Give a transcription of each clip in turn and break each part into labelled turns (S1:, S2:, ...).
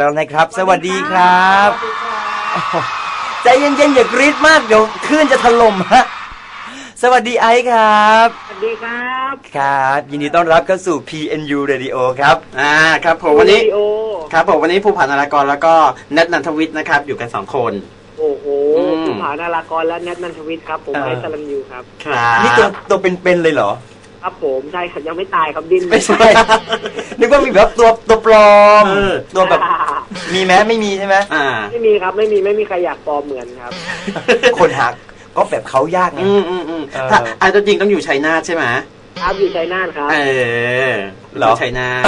S1: แล้วนะครับ สวัสดีครับโอ้โหใจเย็นๆอย่ากรี๊ดมากเดี๋ยวคลื่นจะถล่มฮะสวัสดีไอซ์ครับ
S2: สวัสดีครับ
S1: ครับ ยินดีต้อนรับเข้าสู่ PNU Radio ครับ
S3: อ่าครับผมวันนี้
S2: วิดีโอ
S3: ครับผมวันนี้ภูผานารากรแล้วก็เน็ตนันทวิทย์นะครับ อยู่กันสองคน
S2: โอ้โห
S3: อืม
S2: คุณผานารากรและแนทนันทวิทย์ครับ ผม
S1: เออ
S2: ไอซ์สลันยูครับ
S3: ครับ
S1: นี่ตัวตัวเป็นๆเลยเหรอ
S2: ครับผมใช่ครับยังไม่ตายครับดิ้น
S1: ไม่ใช่ นึกว่ามีแบบตัวตัวปลอม
S3: เออ
S1: ตัวแบบ มีไหมไม่มีใช่ไหม
S3: อ่า
S2: ไม่มีครับไม่มีไม่มีใครอยากปลอมเหมือนครับ
S1: คนหาก็แบบเขายากไง
S3: อืมอืมอืม
S1: เออ
S3: ถ้าไอ้ตัวจริงต้องอยู่ชัยนาทใช่ไหม
S2: ครับอยู่ชัยนาทครับ
S3: เออ
S1: เหรอ
S3: ยู่ชัยนาท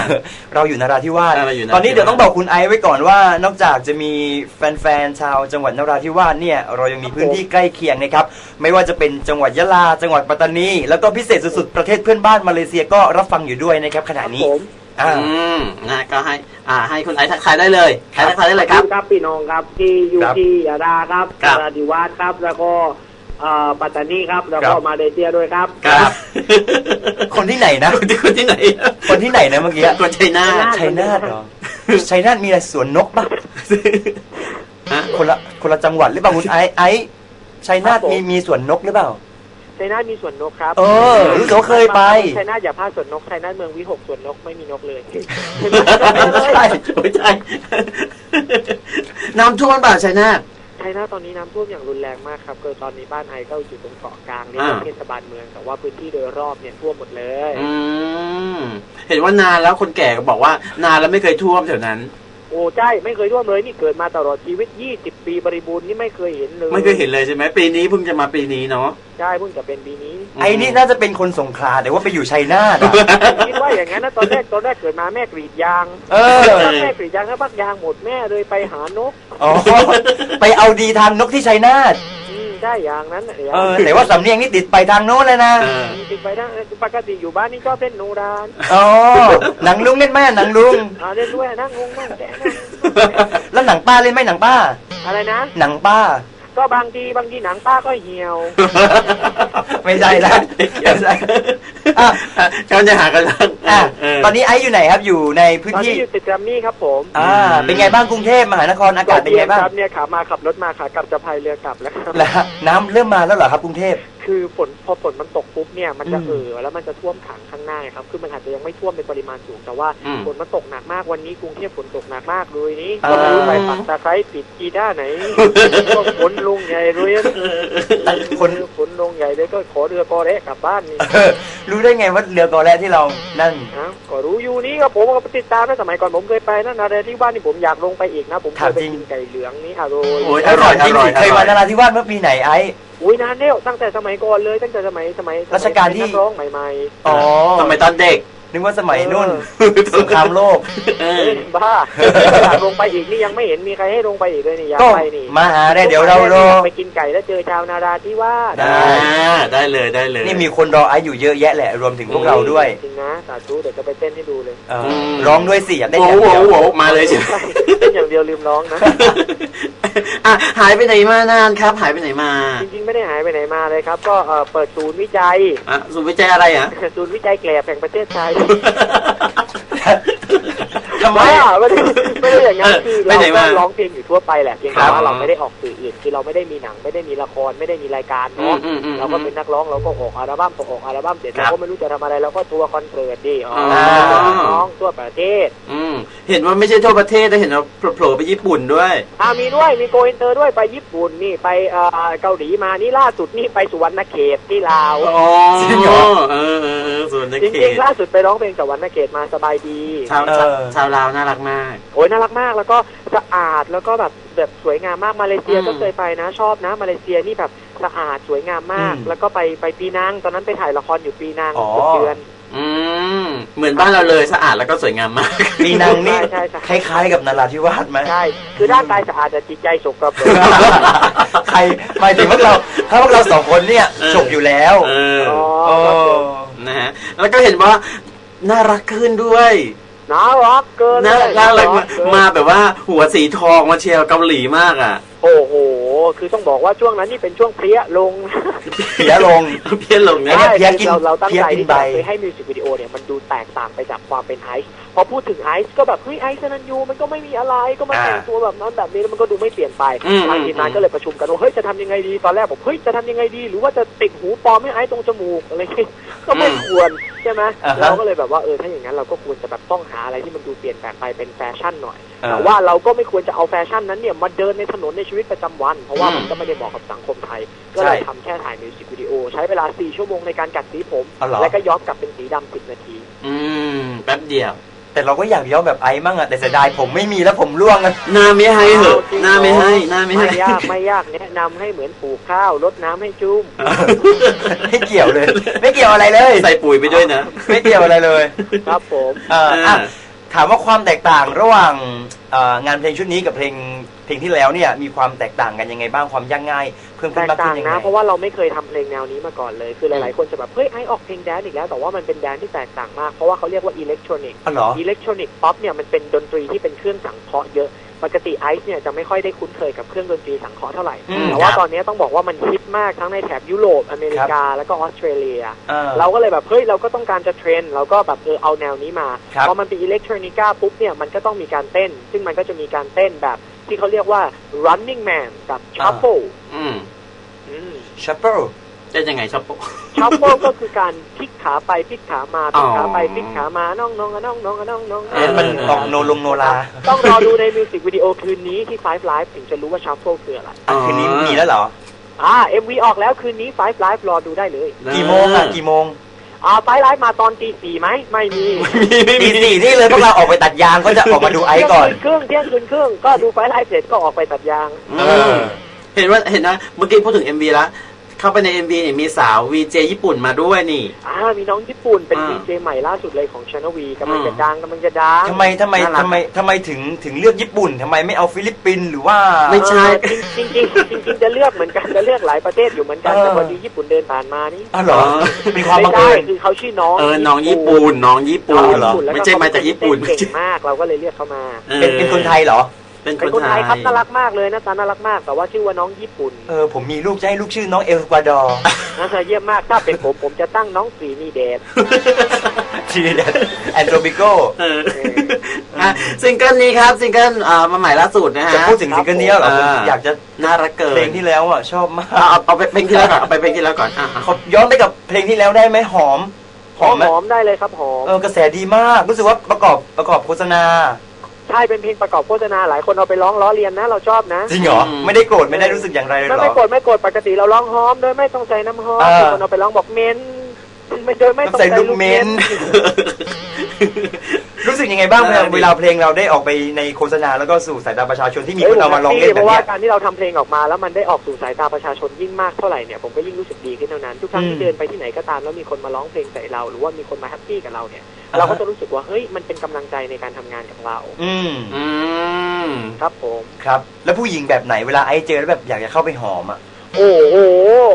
S1: เราอยู่นราธิวาส
S3: เออเราอยู่นราธิวาส
S1: ตอนนี้เดี๋ยวต้องบอกคุณไอซ์ไว้ก่อนว่า นอกจากจะมีแฟนๆ ชาวจังหวัดนราธิวาสเนี่ย เรายังมีพื้นที่ใกล้เคียงนะครับ ไม่ว่าจะเป็นจังหวัดยะลา จังหวัดปัตตานี แล้วก็พิเศษสุดๆ ประเทศเพื่อนบ้านมาเลเซียก็รับฟังอยู่ด้วยนะครับขณะนี้
S2: ผม
S1: อ่า
S3: อืมนะก็ให้ อ่า ให้คุณไอ้ทักทายได้เลยไอ้ทักทายได้เลยครับ
S2: ครับพี่น้องครับที่อยู่
S1: ครับ
S2: ที่ยาดาครับ
S3: ครับ
S2: นราธิวาสครับแล้วก็เอ่อ ปัตตานีครับ แล้ว
S1: ครั
S2: ก็
S1: บ
S2: มาเลเซียด้วยครับ
S3: ครับ
S1: คนที่ไหนนะ
S3: คนที่คนที่ไหน
S1: คนที่ไหนนะเมื่อกี้
S3: คนชัยนาท
S1: ชัยนาทเหรอชัยนาทมีอะไรสวนนกปะ
S3: ฮะ
S1: คนละคนละจังหวัดหรือเปล่าคุณไอซ์ไอซ์ชัยนาทมีมีสวนนกหรือเปล่า
S2: ชัยนาทมีสวนนกครับ
S1: เออรู้สึกว่าเคยไป
S2: ชัยนาทอย่าพลาดสวนนกชัยนาทเมืองวิหกสวนนกไม่มีนกเลย
S1: ไม่ใช่
S3: ไม่ใช่น้ำท่วมป่ะชัยนาท
S2: ชัยนาทตอนนี้น้ำท่วมอย่างรุนแรงมากครับเกิดตอนนี้บ้านไอก็อยู่ตรงเกาะกลางนี่
S3: อ่า
S2: เป็นเทศบาลเมืองแต่ว่าพื้นที่โดยรอบเนี่ยท่วมหมดเลย
S3: อืมเห็นว่านานแล้วคนแก่ก็บอกว่านานแล้วไม่เคยท่วมแถวนั้น
S2: โอ้ใช่ไม่เคยท่วมเลยนี่เกิดมาตลอดชีวิต20ปีบริบูรณ์นี่ไม่เคยเห็นเลย
S3: ไม่เคยเห็นเลยใช่ไหมปีนี้เพิ่งจะมาปีนี้เนาะ
S2: ใช่เพิ่งจะเป็นปีนี้
S1: ไอ้นี่น่าจะเป็นคนสงขลาแต่ว่าไปอยู่ชัยนาทอะ
S2: คิดว่าอย่างนั้นนะตอนแรกตอนแรกเกิดมาแม่กรีดยาง
S1: เออ
S2: แม่กรีดยางถ้าพักยางหมดแม่เลยไปหานก
S1: อ๋อไปเอาดีทางนกที่ชัยนาท
S2: อืมได้อย่างนั้นน่ะ
S1: เออแต่ว่าสำเนียงนี่ติดไปทางโน้นเลยนะ
S3: เออ
S2: ติดไปนะปกติอยู่บ้านนี่ชอบเล่นโนราน
S1: อ๋อหนังลุงเล่นไหมหนังลุง
S2: อ่าเล่นด้วยนั่งงงนั่งแกะนั่ง
S1: แล้วหนังป้าเล่นไหมหนังป้า
S2: อะไรนะ
S1: หนังป้า
S2: ก็บางทีบางทีหนังป้าก็เหี่ยว
S1: ไม่ใช่ละไม่ใช่ อะ
S3: กำลังจะหากันแล้ว
S1: อะ
S3: เออ
S1: ตอนนี้ไอซ์อยู่ไหนครับอยู่ในพื้น
S2: ตอน
S1: ที่
S2: นี้อยู่ติดแกรมมี่ครับผม
S1: อ่า เป็นไงบ้างกรุงเทพมหานครอากาศเป็นไงบ้าง
S2: ครับเนี่ยขามาขับรถมาขากลับจะพายเรือกลับแล้วครับ
S1: แล้วน้ำเริ่มมาแล้วเหรอครับกรุงเทพ
S2: คือฝนพอฝนมันตกปุ๊บเนี่ยมันจะ
S1: อืม
S2: เอ่อแล้วมันจะท่วมขังข้างหน้าครับ คือมันอาจจะยังไม่ท่วมในปริมาณสูง แต่ว่า
S3: อืม
S2: ฝนมันตกหนักมากวันนี้กรุงเทพฝนตกหนักมากเลยนี่
S1: อ่า
S2: ก็ไม่รู้ไปปักตะไคร้ปิดกีด้าไหนก็ฝนลงใหญ่เลย
S1: คน
S2: ฝนลงใหญ่เลยก็ขอเรือกอแระกลับบ้านนี่
S1: เออรู้ได้ไงว่าเรือกอแรกที่เรานั่น
S2: นะก็รู้อยู่นี่ก็ผมก็ติดตามนะสมัยก่อนผมเคยไปนะนาเรที่บ้านนี่ผมอยากลงไปอีกนะ ผมเคยไปกินไก่เหลืองนี่อร่อย
S3: โอ้ย
S1: ไอ้ก่อนจริงสิเคยมานราธิวาสเมื่อปีไหนไอ้
S2: อุ้ยนานแล้วตั้งแต่สมัยก่อนเลยตั้งแต่สมัยสมัยสมัย
S1: รัชกาลที่
S2: นักร้องใหม่
S1: อ๋อ
S3: ทำไมตอนเด็ก
S1: นึกว่าสมัยนู่นสงครามโลก
S3: เอ
S2: ๆ
S3: อ
S2: เอ้ยบ้าอยากลงไปอีกนี่ยังไม่เห็นมีใครให้ลงไปอีกเลยนี่อยาก
S1: ก็
S2: ไปนี่
S1: มาหาได้เดี๋ยวเรารอ
S2: ไปกินไก่แล้วเจอชาวนาราที่ว่าส
S1: ได้
S3: อ่าได้เลยได้เลย
S1: นี่มีคนรอไอ้อยู่เยอะแยะแหละ รวมถึงพวกเราด้วย
S2: จริงนะสาธุเดี๋ยวจะไปเต้นให้ดูเลย
S1: เออร้องด้วยสิอยากได้
S3: โอ้
S1: อย่าง
S3: โห
S1: เดียว
S3: โอ้โหมาเลยใช่ไหม
S2: เต้นอย่างเดียวลืมร้องนะ
S3: อะหายไปไหนมานานครับ หายไปไหนมา
S2: จริงๆไม่ได้หายไปไหนมาเลยครับ ก็เอ่อเปิดศูนย์วิจัย
S3: อะศูนย์วิจัยอะไรอะ
S2: ศูนย์วิจัยแกลบแห่งประเทศไทย
S1: ทำไม
S2: ไม่อะไม่ได้ไม่ได้อย่างนั้น
S3: เออ
S2: คือ
S3: ไป
S2: เรา
S3: ไหน
S2: ก็
S3: มา
S2: ร้องเพลงอยู่ทั่วไปแหละเพียง
S3: ครั
S2: แต่
S3: บ
S2: ว่าเราไม่ได้ออกสื่ออื่น คือเราไม่ได้มีหนังไม่ได้มีละครไม่ได้มีรายการ
S3: อื
S2: เนาะ
S3: มอืมอืม
S2: เราก็เป็นนักร้องเราก็ออกอัลบั้มพอออกอัลบั้มเสร็จ
S3: ครั
S2: เรา
S3: บ
S2: ก็ไม่รู้จะทำอะไรเราก็ทัวร์คอนเสิร์ตดิอ๋อ
S3: อ
S2: น้องทั่วประเทศ
S3: อืมเห็นว่าไม่ใช่ทั่วประเทศแต่เห็นว่าโผล่ๆไปญี่ปุ่นด้วย
S2: อ่ามีด้วยมีโกอินเตอร์ด้วยไปญี่ปุ่นนี่ไปเอ่อเกาหลีมานี่ล่าสุดนี่ไปสุวรรณเขตที่ลาว
S3: อ๋อ
S1: จริงเหรอ
S3: เออเออเออส่วนใน
S2: จ
S3: เข
S2: ริง
S3: ต
S2: ๆล่าสุดไปร้องเพลงสุวรรณเขตมาสบายดี
S3: ชาว
S1: เออ
S3: ชาวชาวลาวน่ารักมาก
S2: โอ้ยน่ารักมากแล้วก็สะอาดแล้วก็แบบแบบสวยงามมากมาเลเซีย
S3: อืม
S2: ก็เคยไปนะ ชอบนะ มาเลเซียนี่แบบสะอาดสวยงามมาก
S1: อืม
S2: แล้วก็ไปไปปีนังตอนนั้นไปถ่ายละครอยู่ปีนัง
S1: อ๋อ
S2: เกือบเดือน
S3: อืมเหมือนบ้านเราเลยสะอาดแล้วก็สวยงามมาก
S1: มีนางนี่
S2: ใช่ใช่
S1: คล้ายๆกับนาราธิวาสไหม
S2: ใช่คือร่างกายสะอาดแต่จิตใจสกปรก
S1: ใครหมายถึงพวกเราถ้าพวกเราสองคนเนี่ย
S3: เออ
S1: ฉกอยู่แล้ว
S3: เออ
S2: อ๋อ
S1: โอ้
S2: ครับผม
S3: นะฮะแล้วก็เห็นว่าน่ารักขึ้นด้วย
S2: น่ารักเกิน
S3: น่า
S2: เลย
S3: น่ารักมา
S2: เกิน
S3: มาแบบว่าหัวสีทองมาเชียร์เกาหลีมากอะ
S2: โอ้โห คือต้องบอกว่าช่วงนั้นนี่เป็นช่วงเพลี้ยลง
S1: เพี้ยลง
S3: เพี้ยนลงเนี่ย
S1: ไอ้เนี่ย
S2: ใช่
S1: เพี้ยกิน
S2: เราเราตั้ง
S1: เพี้ย
S2: ใจ
S1: กิน
S2: ที่
S1: ใบ
S2: จะไปให้มิวสิกวิดีโอเนี่ยมันดูแตกต่างไปจากความเป็นไอซ์พอพูดถึงไอซ์ก็แบบเฮ้ยไอซ์นันยูมันก็ไม่มีอะไรก็มา
S1: อ่า
S2: แต่งตัวแบบนั้นแบบนี้แล้วมันก็ดูไม่เปลี่ยนไป
S3: อืม
S2: ทางทีมงานก็เลยประชุมกันว่าเฮ้ยจะทำยังไงดีตอนแรกผมเฮ้ยจะทำยังไงดี หรือว่าจะติดหูปลอมให้ไอซ์ตรงจมูกอะไรอย่างเงี้ยก็ไม่ควรใช่ไหม
S1: อ่าฮะ
S2: เราก็เลยแบบว่าเออถ้าอย่างนั้นเราก็ควรจะแบบต้องหาอะไรที่มันดูเปลี่ยนแปลงไปเป็นแฟชั่นหน่อย
S1: อ่า
S2: แต่ว่าเราก็ไม่ควรจะเอาแฟชั่นนั้นเนี่ยมาเดินในถนนในชีวิตประจำวัน เพราะว่า
S3: อืม
S2: มันก็ไม่ได้เหมาะกับสังคมไทย ก็เลยทำแค่ถ่ายมิวสิกวิดีโอ ใช้เวลา 4 ชั่วโมงในการกัดสีผม
S1: อ๋อเหรอ
S2: แล้วก็ย้อมกลับเป็นสีดำ10 นาที
S3: อืม แป๊บเดียว
S1: แต่เราก็อยากย้อมแบบไอ้มั่งอะแต่เสียดายผมไม่มีแล้วผมร่วงอะ
S3: หน้าไม่ให้เหอะ
S2: จริง
S3: หน้าไม่ให้หน้าไม่ให้
S2: ไม่ยากไม่ยากแนะนำให้เหมือนปลูกข้าวรดน้ำให้จุ้ม
S1: ไม่เกี่ยวเลย ไม่เกี่ยวอะไรเลย
S3: ใส่ปุ๋ยไปด้วยนะ
S1: ไม่เกี่ยวอะไรเลย
S2: ครับผม
S1: เอ่ออะ ถามว่าความแตกต่างระหว่างเอ่องานเพลงชุดนี้กับเพลงเพลงที่แล้วเนี่ยมีความแตกต่างกันยังไงบ้างความยากง่าย เพิ่ม
S2: แต
S1: ขึ้น
S2: ก
S1: มาก
S2: ต่า
S1: ขึ้
S2: ง
S1: นยังไง
S2: นะ เพราะว่าเราไม่เคยทำเพลงแนวนี้มาก่อนเลย คือหลาย ๆ คนจะแบบเฮ้ยไอออกเพลงแดนซ์อีกแล้วแต่ว่ามันเป็นแดนซ์ที่แตกต่างมากเพราะว่าเขาเรียกว่าอิเล็กทรอนิก
S1: อ๋อเหรอ
S2: อิเล็กทรอนิกป๊อปเนี่ยมันเป็นดนตรีที่เป็นเครื่องสังเคราะห์เยอะ ปกติไอซ์เนี่ยจะไม่ค่อยได้คุ้นเคยกับเครื่องดนตรีสังเคราะห์เท่าไหร่
S1: อืม
S2: แต่ว่า
S3: ครับ
S2: ตอนนี้ต้องบอกว่ามันฮิตมากทั้งในแถบยุโรปอเมริกาแล้วก็ออสเตรเลีย
S1: อ่า
S2: เราก็เลยแบบเฮ้ยเราก็ต้องการจะเทรนเราก็แบบเออเอาแนวนี้มา
S1: ครับ
S2: พอมันเป็นอิเล็กทรอนิก้าปุ๊บเนี่ยมันก็ต้องมีการเต้น ซึ่งมันก็จะมีการเต้นแบบที่เขาเรียกว่า running man กับ shuffle
S3: อืม
S2: อืม
S1: ชัปเปิล
S3: จะยังไงชอบโปะ
S2: ชัฟเฟิลก็คือการพลิกขาไปพลิกขามาพลิกขาไป
S3: อ๋อ
S2: พลิกขามาน้องน้องน้องน้องน้องน้อง
S3: เออ
S1: มันออกโนลงโนลา
S2: ต้องรอดูในมิวสิกวิดีโอคืนนี้ที่ Five Live ถึงจะรู้ว่าชัฟเฟิลคืออะไร
S1: อะคืนนี้มีแล้วเหรอ
S2: อ่า MV ออกแล้วคืนนี้ Five Live รอดูได้เลย
S1: กี่โมงอะกี่โมง
S2: อ่าไฟไลฟ์มาตอนตีสี่ไหมไม่มี
S1: ตีสี่นี่เลยพวกเราออกไปตัดยางก็จะออกมาดูไอซ์ก่อน
S2: เที่ยงคืนครึ่งเที่ยงคืนครึ่งก็ดูไฟไลฟ์เสร็จก็ออกไปตัดยาง
S3: เออเห็นว่าเห็นนะเมื่อกี้พูดถึง MV แล้ว เข้าไปใน MV เนี่ยมีสาว VJ ญี่ปุ่นมาด้วยนี่
S2: อ่ามีน้องญี่ปุ่นเป็น
S3: อ่า
S2: ดีเจใหม่ล่าสุดเลยของชานวีกำลัง
S3: อืม
S2: จะดังกำลังจะดัง
S1: ทำไมทำไม
S3: น่ารัก
S1: ทำไมทำไมถึงถึงเลือกญี่ปุ่นทำไมไม่เอาฟิลิปปินส์หรือว่า
S3: ไม่ใช่
S2: เออจริงจริงๆจริงๆจะเลือกเหมือนกันจะเลือกหลายประเทศอยู่เหมือนกัน
S1: เออ
S2: แต่พอดีญี่ปุ่นเดินผ่านมานี่
S1: อ๋อเหรอ
S3: อ๋อ
S1: มีความบัง
S2: ไม่
S1: เอิ
S2: ได้
S1: ญ
S2: คือเขาชื่อน้อง
S3: เออน้องญี่ปุ่นน้องญี่ปุ่น
S1: อ๋อเหรอ
S2: แล้ว
S3: ไม่ใช่มาจากญี่ปุ่น
S2: เก่งมากเราก็เลยเรียกเขามา
S3: ออ
S1: เป็นเป็นคนไทยเหรอ
S3: เป็น
S2: เป็น
S3: ค
S2: คน
S3: น
S2: ไท
S3: ไท
S2: ย
S3: ย
S2: ครับน่ารักมากเลยหน้าตาน่ารักมากแต่ว่าชื่อว่าน้องญี่ปุ่น
S1: เออผมมีลูกจะให้ลูกชื่อน้องเอลกวาดอร์
S2: นะฮะเยี่ยมมากถ้าเป็นผมผมจะตั้งน้องสีนีเดช
S1: ทีเดนแอนโทรบิโก
S3: เอออะซิงเกิลนี้ครับซิงเกิลอ่ามาใหม่ล่าสุดนะฮะ
S1: จะพูดถึงซิงเกิลนี้เหรอผม
S3: อ่า
S1: อยากจะ
S3: น่ารักเกิน
S1: เพลงที่แล้วอะชอบมาก
S3: เอาเอาเอาไปเพลงที่แล้วก่อนเอาไปเพลงที่แล้วก่อนอะอะ
S1: ขอย้อนไปกับเพลงที่แล้วได้ไหมหอมห
S2: ห
S1: อ
S2: อ
S1: ม
S2: ม
S1: ไหม
S2: หอมได้เลยครับหอม
S1: เออกระแสดีมากรู้สึกว่าประกอบประกอบโฆษณา
S2: ใช่เป็นเพลงประกอบโฆษณาหลายคนเอาไปร้องล้อเลียนนะ เราชอบนะ
S1: จริงเหรอ ไม่ได้โกรธไม่ได้รู้สึกอย่างไรเลย
S2: ไม่
S1: เหร
S2: ไม่
S1: อ
S2: โกรธไม่โกรธปกติเราร้องหอมโดยไม่ต้องใส่น้ำหอม
S1: อ่า
S2: มีคนเอาไปร้องบอกเมนไม่โดยไม่ต้อง
S1: ใส่
S2: ใส่
S1: ลู
S2: ลู
S1: ก
S2: ก
S1: เม
S2: เม
S1: น
S2: น
S1: รู้สึกยังไงบ้าง
S3: น่ารักดี
S1: เวลาเพลงเราได้ออกไปในโฆษณาแล้วก็สู่สายตาประชาชนที่มี
S2: ฮ้
S1: ค
S2: ย
S1: นเอามาลองเล่น
S2: เพ
S1: แบบ
S2: ราะว่า
S1: เนี้ย
S2: การที่เราทำเพลงออกมา แล้วมันได้ออกสู่สายตาประชาชนยิ่งมากเท่าไหร่เนี่ยผมก็ยิ่งรู้สึกดีขึ้นเท่านั้นทุกครั้ง
S1: อืม
S2: ที่เดินไปที่ไหนก็ตามแล้วมีคนมาร้องเพลงใส่เรา หรือว่ามีคนมาแฮปปี้กับเราเนี่ย
S1: อ่าฮะ
S2: เราก็จะรู้สึกว่าเฮ้ยมันเป็นกำลังใจในการทำงานกับเรา
S1: อืม
S3: อืม
S2: ครับผม
S1: ครับ แล้วผู้หญิงแบบไหนเวลาไอซ์เจอแล้วแบบอยากจะเข้าไปหอมอะ
S2: โอ้โห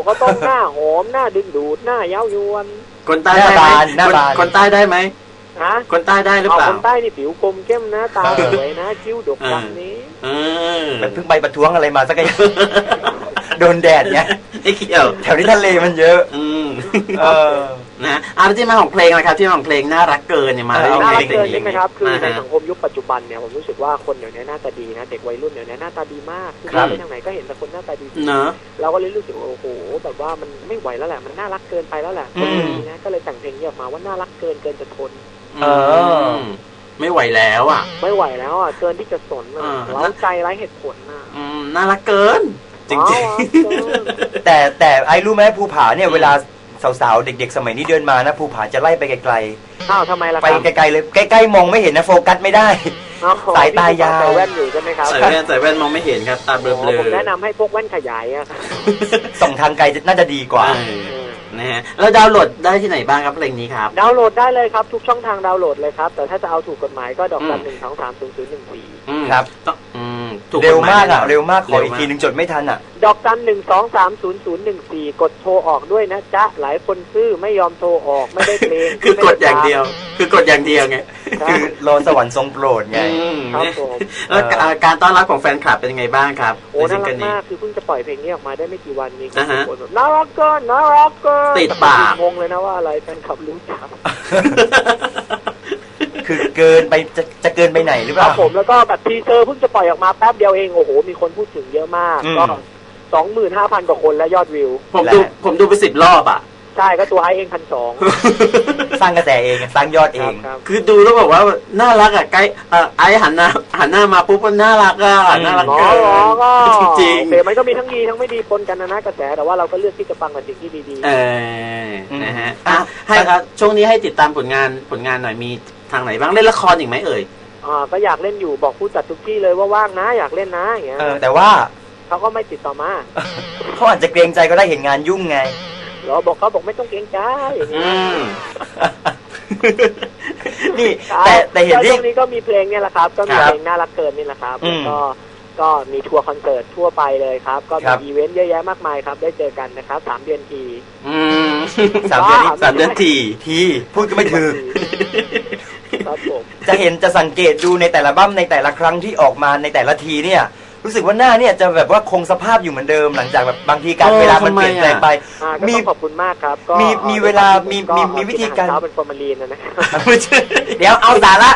S2: ก็ต้องหน้าหอมหน้าดึงดูดหน้าเย้ายวน
S3: คนใต้ได้ไหม
S1: หน้าบาน
S3: คนคนใต้ได้ไหม
S2: ฮะ
S3: คนใต้ได้หรือ
S2: เอา
S3: เปล่า
S2: คนใต้นี่ผิวคมเข้มนะ ตาสวยนะ คิ้วดกดำนี้
S3: เออ
S1: มันเพิ่งไปประท้วงอะไรมาสักอย่างโดนแดดไง
S3: ไอ้เกี่ยว
S1: แถวนี้ทะเลมันเยอะ
S3: อืม
S1: เออ
S3: นะอาร์ที่มาของเพลงนะครับ ที่มาของเพลงน่ารักเกินเนี่ยมาได้
S1: เออ
S3: ยัง
S2: น่า
S3: ไง
S2: รักเกินใช่ไหมครับ คือใน
S3: นะฮะ
S2: สังคมยุคปัจจุบันเนี่ยผมรู้สึกว่าคนเดี๋ยวนี้หน้าตาดีนะเด็กวัยรุ่นเดี๋ยวนี้หน้าตาดีมากคือ
S1: ครับ
S2: ไปทางไหนก็เห็นแต่คนหน้าตาดี
S3: เนอะ
S2: เราก็เลยรู้สึกว่าโอ้โหแบบว่ามันไม่ไหวแล้วแหละมันน่ารักเกินไปแล้วแหละ
S1: อื
S2: คน
S1: ม
S2: นี้นะก็เลยแต่งเพลงนี้ออกมาว่าน่ารักเกินเกินจะทน
S1: เออ
S3: มไม่ไหวแล้วอะ
S2: ไม่ไหวแล้วอะ เกินที่จะสนอะ
S3: อ่า
S2: เล้าใจไร้เหตุผลอะ
S3: อืมน่ารักเกิน จริง
S2: อ๋อเกิน
S1: แต่แต่ไอรู้ไหมภูผาเนี่ยเวลาสาวๆ เด็กๆ สมัยนี้เดินมานะภูผาจะไล่ไปไกล
S2: อ้าวทำไมล่ะ
S1: ๆไป
S2: ครับ
S1: ไกลๆเลยใกล้ๆมองไม่เห็นนะโฟกัสไม่ได้
S2: อ้ว
S1: สายตายาว
S2: ใส่แว่นอยู่ใช่ไหมครับ
S3: ๆใส่แว่นใส่แว่นมองไม่เห็นครับตาเบล
S2: อ๋อ
S3: อ
S2: ผม
S3: ๆ
S2: แนะนำให้พวกแว่นขยายอะครับ
S1: ส่องทางไกลจะน่าจะดีกว่า
S3: เออ นะฮะแล้วดาวน์โหลดได้ที่ไหนบ้างครับเพลงนี้ครับ
S2: ดาวน์โหลดได้เลยครับทุกช่องทางดาวน์โหลดเลยครับ แต่ถ้าจะเอาถูกกฎหมายก็ดอกจัน
S3: อืม
S2: หนึ่งสองสามศูนย์ศูนย์หนึ่งสี่
S3: อืม
S1: ครับ
S3: ต้องอืม ถูก
S1: เร็วมาก
S3: ฎห
S1: อะ
S3: แน่นน
S1: เร็วมากขออีก
S3: เร็ว
S1: ทีหนึ่งจดไม่ทันอะ
S2: ดอกจันหนึ่งสองสามศูนย์ศูนย์หนึ่งสี่กดโทรออกด้วยนะจ๊ะ หลายคนซื้อไม่ยอมโทรออกไม่ได้เพลง
S3: คือกดอย่างเดียว คือกดอย่างเดียวไง
S2: ใช่
S1: คือรอสวรรค์ทรงโปรดไง
S3: อืม
S2: ครับผม
S3: แล้วกาการต้อนรับของแฟนคลับเป็นยังไงบ้างครับ
S2: โอ้
S3: ในซิ
S2: น่างรั
S3: เกิ
S2: ก
S3: ลนี้
S2: มากคือเพิ่งจะปล่อยเพลงนี้ออกมาได้ไม่กี่วันนี้
S3: อ่าฮะ
S2: คนแบบน่ารักเกินน่ารักเกิน
S3: ติดปาก
S2: งงเลยนะว่าอะไรแฟนคลับรู้จัก
S1: คือเกินไปจะจะเกินไปไหนหรือเป
S2: ครั
S1: ล่า
S2: บผมแล้วก็แบบทีเซอร์เพิ่งจะปล่อยออกมาแป๊บเดียวเองโอ้โหมีคนพูดถึงเยอะมาก
S1: อืม
S2: ก็สองหมื่นห้าพันกว่าคนแล้วยอดวิว
S3: ผมดู
S1: และ
S3: ผมดูไปสิบรอบอะ
S2: ใช่ก็ตัวไอเองพันสอง
S1: สร้างกระแสเองสร้างยอดเอง
S2: ครับ
S3: คือดูแล้วแบบว่าน่ารักอะใกล้เอ่อไอหันหน้าหันหน้ามาปุ๊บมันน่ารักอะ
S1: อืม
S3: น่ารัก
S2: อ๋อ
S3: เกิน
S2: อ๋อก็
S3: จริง
S2: เดี๋ยวมันก็มีทั้งดีทั้งไม่ดีปนกันนะนะกระแสแต่ว่าเราก็เลือกที่จะฟังแต่สิ่งที่ดี
S3: ๆเออนะฮะอะให้ครับช่วงนี้ให้ติดตามผลงานผลงานหน่อยมี ทางไหนบ้างเล่นละครอีกไหมเอ่ย
S2: ๆอ่าก็อยากเล่นอยู่บอกผู้จัดทุกที่เลยว่าว่างนะ อยากเล่นนะอย่างเงี้ย
S1: เออแต่ว่า
S2: เขาก็ไม่ติดต่อมา
S1: เขาอาจจะเกรงใจก็ได้เห็นงานยุ่งไง
S2: เหรอบอกเขาบอกไม่ต้องเกรงใจอย่างเงี้
S3: อื
S2: ย
S3: ม
S1: นี่แต่แต่เห็น
S2: ก็
S1: ที่
S2: ช่วงนี้ก็มีเพลงเนี่ยแหละครับ ก็มี
S1: ครับ
S2: เพลงน่ารักเกินนี่แหละครับ
S1: อื
S2: แล้ว
S1: ม
S2: ก็ก็มีทัวร์คอนเสิร์ตทั่วไปเลยครับ ก็
S1: ครั
S2: มี
S1: บ
S2: อีเวนต์เยอะแยะมากมายครับ ได้เจอกันนะครับสามเดือนที
S3: อืม
S1: สามเดือนนี้
S3: สามเดือนที
S1: ทีพูดก็ไม่ถึง
S2: ครับผม
S1: จะเห็นจะสังเกตดูในแต่ละบั้มในแต่ละครั้งที่ออกมาในแต่ละทีเนี่ยรู้สึกว่าหน้าเนี่ยจะแบบว่าคงสภาพอยู่เหมือนเดิมหลังจากแบบบางทีการ
S3: เออ
S1: เวลามัน
S3: ทำไม
S1: เปลี่ยนแปลง
S3: อะ
S1: ไป
S2: อ่าก็
S1: มี
S2: ต้องขอบคุณมากครับก็
S1: มีมีเวลามีมีมีวิธีการ
S2: เช้าเป็นฟอร์มาลีนนะนะ
S3: ไม่ใช่
S1: เดี๋ยวเอาสาระ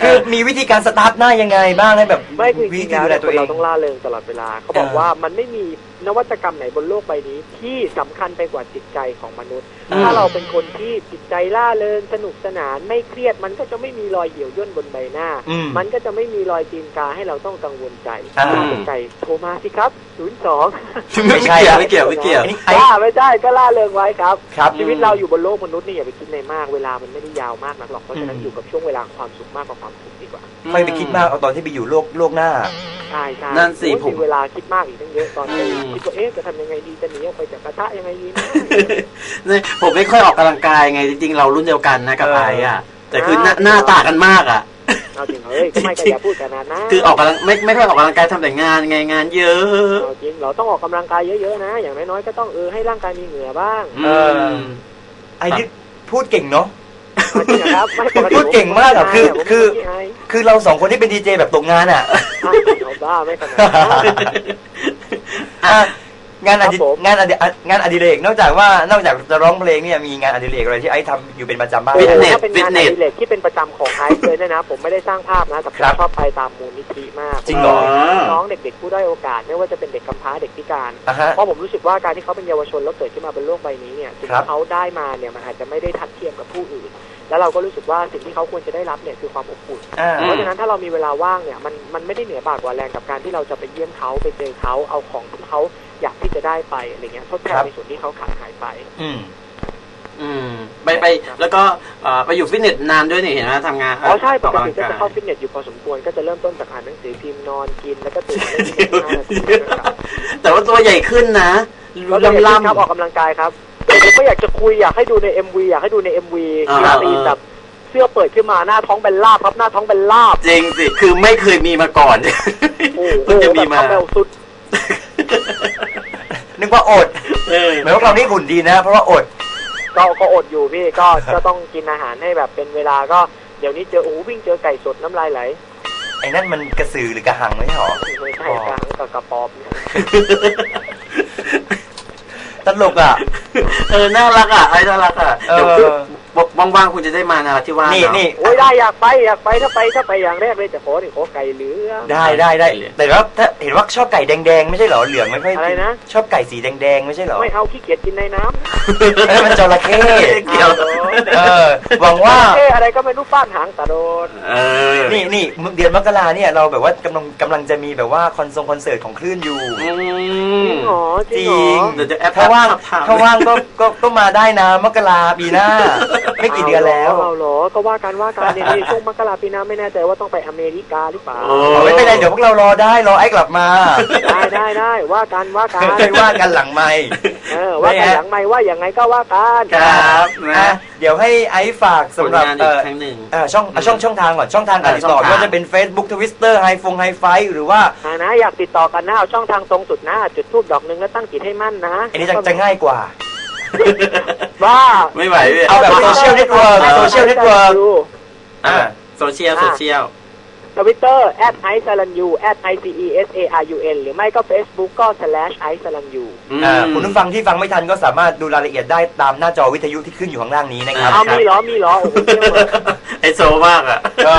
S1: คือมีวิธีการสตาร์ทหน้ายังไงบ้างให้แบบ
S2: ไม่คือจ
S1: วิ
S2: ริง
S1: ธี
S2: ๆ
S1: ดู
S2: แล้ว
S1: แล
S2: เนี่ย
S1: ตั
S2: ค
S1: วนเอง
S2: เราต้องล่าเริงตลอดเวลาเขาบอก
S1: เออ
S2: ว่ามันไม่มี นวัตกรรมไหนบนโลกใบนี้ ที่สำคัญไปกว่าจิตใจของมนุษย์
S3: อืม
S2: ถ้าเราเป็นคนที่จิตใจล่าเริงสนุกสนานไม่เครียด มันก็จะไม่มีรอยเหี่ยวย่นบนใบหน้า
S1: อืม
S2: มันก็จะไม่มีรอยตีนกาให้เราต้องกังวลใจ
S1: อ่า
S2: ถ้าเป็นใจโทรมาสิครับ02
S1: ไม่ใช่
S3: ไม่เกี่ยวไม่เกี่ยว
S1: อัน
S3: ไม่
S1: นี้
S3: เกี่ยว
S1: ไอ้
S2: ว่าไม่ได้ก็ล่าเริงไว้ครับ
S1: ครับ
S2: ชีวิตเราอยู่บนโลกมนุษย์นี่อย่าไปคิดในมากเวลามันไม่ได้ยาวมากนักหรอกเพราะฉะนั้น
S1: อืม
S2: อยู่กับช่วงเวลาของความสุขมากกว่าความทุกข์ดีกว่า
S1: ค่อยไปคิดมากเอาตอนที่ไปอยู่โลกโลกหน้า
S2: ใช่ใช่
S3: นั่นสิ
S2: โอ้ย
S3: ผม
S2: มีเวลาคิดมากอีกตั้งเยอะตอนนี้
S3: อืม
S2: คิดว่าเอ๊ะจะทำยังไงดีจะหนีออกไปจากกระทะยังไงดีนะ
S3: เนี่ยผมไม่ค่อยออกกำลังกายไงจริงๆเรารุ่นเดียวกันนะกับ
S1: เออ
S3: ไอ้อะแต่คือหน้า
S2: อ่า
S3: หน้าต่างกันมากอะ
S2: เอาจริงเหรอเฮ้ยก็ไม่ก็อย่าพูดกันนะนะ
S3: คือออกกำลังไม่ไม่ค่อยออกกำลังกายทำแต่งานไงงานเยอะ
S2: เอาจริงเราต้องออกกำลังกายเยอะๆนะ อย่างน้อยๆก็ต้องเออให้ร่างกายมีเหงื่อบ้าง
S1: เออไอ้นี่พูดเก่งเนาะ
S2: เอา จริงนะครับไม่ปกติ
S1: พูดเก่งมากอะคือ
S2: ผม
S1: คือ
S2: ไม่ขี้าย
S1: คือเราสองคนที่เป็นดีเจแบบตกงานอะ
S2: อะเอาบ้าไม่ขนาดนั้น
S1: อะ งานอดิ
S2: ครับผม
S1: งานอดิงานอดิเรกนอกจากว่านอกจากจะร้องเพลงเนี่ยมีงานอดิเรกอะไรที่ไอ้ทำอยู่เป็นประจำบ้าง
S2: โอ้
S3: ฟิต
S2: โห
S3: เนส
S2: ถ้าเป็นงาน
S3: ฟิตเน
S2: อ
S3: ส
S2: ดิเรกที่เป็นประจำของไอซ์เลยเนยนะ ผมไม่ได้สร้างภาพนะแต่ผม
S1: ครับ
S2: ชอบไปตามมูลนิธิมาก
S1: จริงเหรอ
S2: น้องๆเด็กๆผู้ด้อยโอกาสไม่ว่าจะเป็นเด็กกำพร้าเด็กพิการ
S1: อะฮะ
S2: เพราะผมรู้สึกว่าการที่เขาเป็นเยาวชนแล้วเกิดขึ้นมาบนโลกใบนี้เนี่ยสิ่ง
S1: ครับ
S2: ที่เขาได้มาเนี่ยมันอาจจะไม่ได้ทัดเทียมกับผู้อื่นแล้วเราก็รู้สึกว่าสิ่งที่เขาควรจะได้รับเนี่ยคือความอบอุ่น
S1: อ่า
S3: อื
S2: เพ
S3: ม
S2: ราะฉะนั้นถ้าเรามีเวลาว่างเนี่ยมันมันไม่ได้เหนือบากกว่าแรงกับการที่เราจะไปเยี่ยมเขาไปเจอเขาเอาของที่เขา อยากที่จะได้ไปอะไรเงี้ยทดแท
S1: ครั
S2: น
S1: บ
S2: ในส่วนที่เขาขาดหายไป
S1: อืม
S3: อืม ไปไป แล้วก็เอ่อไปอยู่ฟิตเนสนานด้วยนี่เห็นไหมทำงาน
S2: อ๋อใช่ป
S3: ออก
S2: ก
S3: กำลั
S2: ติ
S3: ง
S2: ก็
S3: กาย
S2: จะเข้าฟิตเนสอยู่พอสมควรก็จะเริ่มต้นจากอ่านหนังสือพิมพ์นอนกินแล้วก็ตื่นมาเล่นฟิตเนสห้านาทีนะครับ
S3: แต่ว่าตัวใหญ่ขึ้นนะ
S2: แล้วก็อย่าง
S3: ล่ำ
S2: ที่ครับออกกำลังกายครับแต่ผมก็อยากจะคุยอยากให้ดูใน MV อยากให้ดูใน MV
S3: อ่า
S2: คือตีนแบบเสื้อเปิดขึ้นมาหน้าท้องเป็นลาบครับหน้าท้องเป็นลาบ
S3: จริงสิคือไม่เคยมีมาก่อน
S2: โอ้โห
S3: เพิ่งจะมีมา
S2: แบบทำแบบสุด
S1: นึกว่าอด
S3: เออ
S1: หมายว่าเรานี่หุ่นดีนะ เพราะว่าอด
S2: ก็ก็อดอยู่พี่ก็ก็ต้องกินอาหารให้แบบเป็นเวลาก็เดี๋ยวนี้เจอโอ้โหวิ่งเจอไก่สดน้ำลายไหล
S1: ไอ้นั่นมันกระสือหรือกระหังไม่ใช่หรอ
S2: ไม่ใช่กลางกับกระปอมเนี่ย
S1: ตลกอะ
S3: เออ น่ารักอะไอ้น่ารักอะ
S1: เออ
S3: เดี๋ยว ว่างๆคุณจะได้มานาที่ว่าส
S1: นี่
S3: เอะ
S1: นี่
S2: โอ้ยได้อยากไปอยากไปถ้าไปถ้าไปอย่างแรกเลยจะขอนี่ขอไก่เหลือง
S1: ได้ได้ได้แต่ว่าถ้าเห็นว่าชอบไก่แดงๆไม่ใช่เหรอเหลืองไม่ค่อย
S2: อะไรนะ
S1: ชอบไก่สีแดงๆไม่ใช่เหรอ
S2: ไม่เอาขี้เกียจกินในน้ำ
S1: เอ้ยมันจระเข้
S3: เกี่ยว
S1: เออหวังว่า
S2: เอ๊ะอะไรก็ไม่รู้ฟาดหางตาโดน
S3: เออ
S1: นี่นี่เดือนมกราเนี่ยเราแบบว่ากำลังกำลังจะมีแบบว่าคอนเสิร์ตคอนเสิร์ตของคลื่นอยู่
S3: อื
S2: จริ
S3: ม
S2: งเหรอจริงเหรอ
S1: จริง
S3: เดี๋ยวจะแอป
S1: ถ้าว่าง
S3: แอปถาม
S1: ถ้าว่างก็ก็ก็มาได้นะมกราปีหน้าไม่กี่เดือนแล้ว
S2: เอาเหรอก็ว่ากันว่ากันเนี่ยนี่ช่วงมกราปีหน้าไม่แน่ใจว่าต้องไปอเมริกาหรือเปล่า
S3: โอ้
S1: เอาไม่เป็นไรเดี๋ยวพวกเรารอได้รอไอ้กลับมา
S2: ได้ได้ได้ว่ากันว่ากัน
S1: เคยว่ากันหลังไม่
S2: เออว่ากันหลังไม่ว่าอย่างไงก็ว่ากัน
S3: ครับ
S1: นะ
S3: นะ
S1: เดี๋ยวให้ไอ้ฝาก
S3: ผ
S1: สำ
S3: ล
S1: หรับ
S3: งาน
S1: เอ่
S3: อีก
S1: อ
S3: ครั้งหนึ่ง
S1: เอ่อช่องอะช่องช่องทางก่อนช่องทางการ
S3: เออ
S1: ติดต่อ
S3: ช่องทาง
S1: ไม่ว่าจะเป็น Facebook Twitter ไฮฟงไฮไฟหรือว่า
S2: อ่านะอยากติดต่อกันนะเอาช่องทางตรงสุดนะจุดทูบดอกหนึ่งแล้วตั้งจิตให้มั่นนะ
S1: อันนี้จะจะง่ายกว่า
S2: ว่า
S3: ไม่ไหวพี่
S1: เอาแบบ social network social network อ่า
S3: โซเชียลโซเชียล
S2: ทวิตเตอร์แอดไอซ์ลันยูแอดไอซีอีเอสเออาร์ยูเอ็นหรือไม่ก็ Facebook ก็ slash ไอซ์ลันยู
S1: อ่าคุณผู้ฟังที่ฟังไม่ทันก็สามารถดูรายละเอียดได้ตามหน้าจอวิทยุที่ขึ้นอยู่ข้างล่างนี้นะครับ
S2: เอามีเหรอ มีเหรอโอ้โหเยี่ยมเลย
S3: ไอโซมากอะ
S1: ก็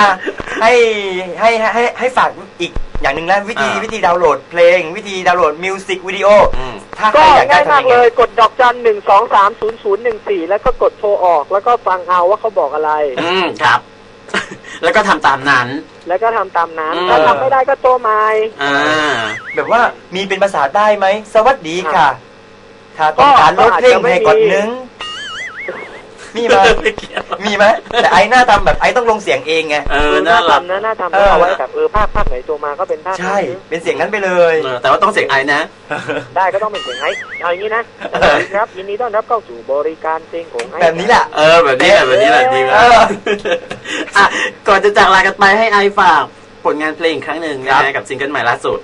S1: อะให้ให้ให้ให้ฝากอีก อย่างหนึ่งนะวิธี
S3: อ่า
S1: วิธีดาวน์โหลดเพลง วิธีดาวน์โหลดมิวสิกวิดีโอ
S3: อืม
S1: ถ้าใคร
S2: ก็
S1: อยากได้
S2: ง่ายมาก
S1: ทำยัง
S2: เล
S1: ไง
S2: ยกดดอกจันหนึ่งสองสามศูนย์ศูนย์หนึ่งสี่แล้วก็กดโทรออกแล้วก็ฟังเอาว่าเขาบอกอะไร
S3: อืมครับ แล้วก็ทำตามนั้น
S2: แล้วก็ทำตามนั้น
S3: อืม
S2: ถ้าทำไม่ได้ก็โทรมา
S3: อ่า
S1: แบบว่ามีเป็นภาษาใต้ไหมสวัสดีค่ะ ถ้าต้องการลดเพลงให้กดหนึง มีไหมมีไหมแต่ไอ้หน้าทำแบบไอ้ต้องลงเสียงเองไง
S3: เออ
S2: เออ
S3: น่า
S2: น่า
S3: รัก
S2: ทำนะน่าทำ
S1: เอ
S2: นะ
S1: อ
S2: เอาไว้แบบเออภาคภาคไหนโทรมาก็เป็นภาคนั้น
S1: ใช่ เป็นเสียงนั้นไปเลย
S3: เออแต่ว่าต้องเสียงไอนะ
S2: ได้ก็ต้องเป็นเสียงไอ้เอาอย่างนี้นะสวัสดีครับยินดีต้อนรับเข้าสู่บริการเพลงของไอ้
S1: แบบนี้แหละ
S3: เออแบบนี้แหละแบบนี้แหละดี
S1: เอ
S3: มาก
S1: อ
S3: อะก่อนจะจากลากันไปให้ไอฝากผลงานเพลงอีกครั้งหนึ่ง
S1: ครั
S3: นะ
S1: บ
S3: ฮะกับซิงเกิลใหม่ล่าสุด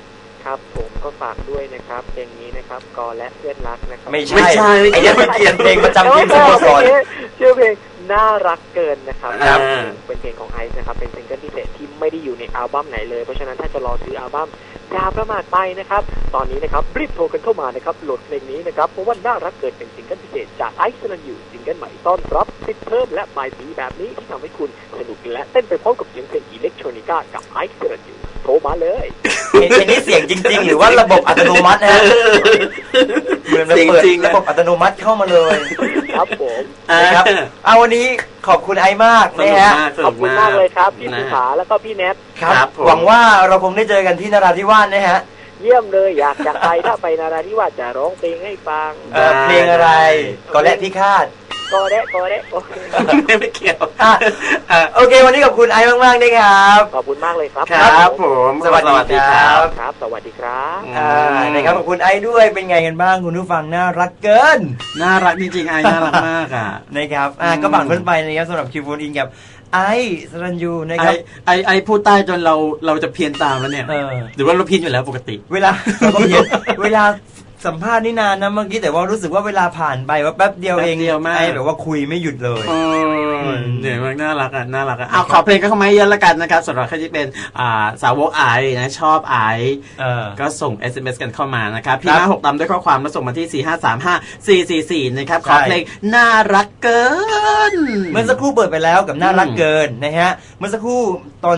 S2: ครับผมก็ฝากด้วยนะครับเพลงนี้นะ ครับกอและเพื่อนรักนะครับ
S1: ไม่
S3: ไม่
S1: ใช่
S3: ใช่ไม่
S1: ไอ้
S3: ใช่
S1: เนี่ยเป็นเกียนเพลงประจำทีมสโมสร
S2: ชื่อเพลงน่ารักเกินนะครับ
S3: ครับ
S2: เป็นเพลงของไอซ์นะครับ เป็นซิงเกิลพิเศษที่ไม่ได้อยู่ในอัลบั้มไหนเลย เพราะฉะนั้นถ้าจะรอซื้ออัลบั้มอย่าประมาทไปนะครับ ตอนนี้นะครับรีบโทรกันเข้ามานะครับโหลดเพลงนี้นะครับ เพราะว่าน่ารักเกินเป็นซิงเกิลพิเศษจากไอซ์นันอยู่ซิงเกิลใหม่ต้อนรับติดเพิ่มและปลายปีแบบนี้ที่ทำให้คุณสนุกและเต้นไปพร้อมกับเสียงเพลงอิเล็กทรอนิก้ากับไอซ์นันอยู่โทรมาเลย
S1: ไอ้นี่เสียงจริง ๆ หรือว่าระบบอัตโนมัตินะฮะเหมือน
S3: เสียง
S1: เปิด
S3: จริงนะ
S1: ระบบอัตโนมัติเข้ามาเลย
S2: ครับผม
S1: นะครับ เอาวันนี้ขอบคุณไอซ์มาก
S3: ส
S1: นะ
S3: นุก
S1: ฮะ
S3: มากส
S2: ข
S3: นุ
S2: อบ
S3: ก
S2: คุณ
S3: มามา
S2: ก
S3: ก
S2: เลยครับ พี่
S3: นะ
S2: ภูผาแล้วก็พี่แนท
S1: ครับ
S3: ครับผม
S1: หวังว่าเราคงได้เจอกันที่นราธิวาสนะฮะ
S2: เยี่ยมเลยอยากจะไปถ้าไปนาราธิวาสจะร้องเพลงให้ฟัง
S1: เอ่อเพลงอะไรก็และพี่คา ด
S2: ก็ได้ก็ได้โอเค
S3: ไม่เกี่ยว
S1: อะ
S3: อะ
S1: โอเค วันนี้ขอบคุณไอซ์มากๆนะครับ
S2: ขอบคุณมากเลยครับ
S3: ครับผม
S1: สวัสดีครับ
S2: ครับ สวัสดีครับ
S3: อืม
S1: อ่านะครับขอบคุณไอซ์ด้วยเป็นไงกันบ้างคุณผู้ฟังน่ารักเกิน
S3: น่ารักจริงๆไอน่ารักมากอะ
S1: นะครับอ่า
S3: อืม
S1: ก็ผ่านพ้นไปนะครับสำหรับคิวบูนอินกับไอซ์สรัญยูนะ
S3: ไอ
S1: ครับ
S3: ไอไอพูดใต้จนเราเราจะเพี้ยนตามแล้วเนี่ย
S1: เออ
S3: หรือว่าเราเพี้ยนอยู่แล้วปกติ
S1: เวลาเราก็เห็นเวลา สัมภาษณ์นี่นานนะเมื่อกี้แต่ว่ารู้สึกว่าเวลาผ่านไปว่าแป๊บเดียวเอง
S3: แป๊บเดียวมาก
S1: ไอแบบว่าคุยไม่หยุดเลย
S3: โอ้
S1: อืม
S3: เหนื่อยมากน่ารักอะน่ารักอะเอาขอเพลงก็เข้ามาเยอะแล้วกันนะครับสำหรับใครที่เป็นอ่าสาวกไอนะชอบไอ
S1: เออ
S3: ก็ส่ง SMS กันเข้ามานะครับพี่
S1: ครับ
S3: ห้าหกตามด้วยข้อความแล้วส่งมาที่ 4 5 3 5 4 4 4 นะครับขอ
S1: ใช่
S3: เพลงน่ารักเกิน
S1: เมื่อสักครู่เปิดไปแล้วกับน่ารักเกินนะฮะ เมื่อสักครู่ตอน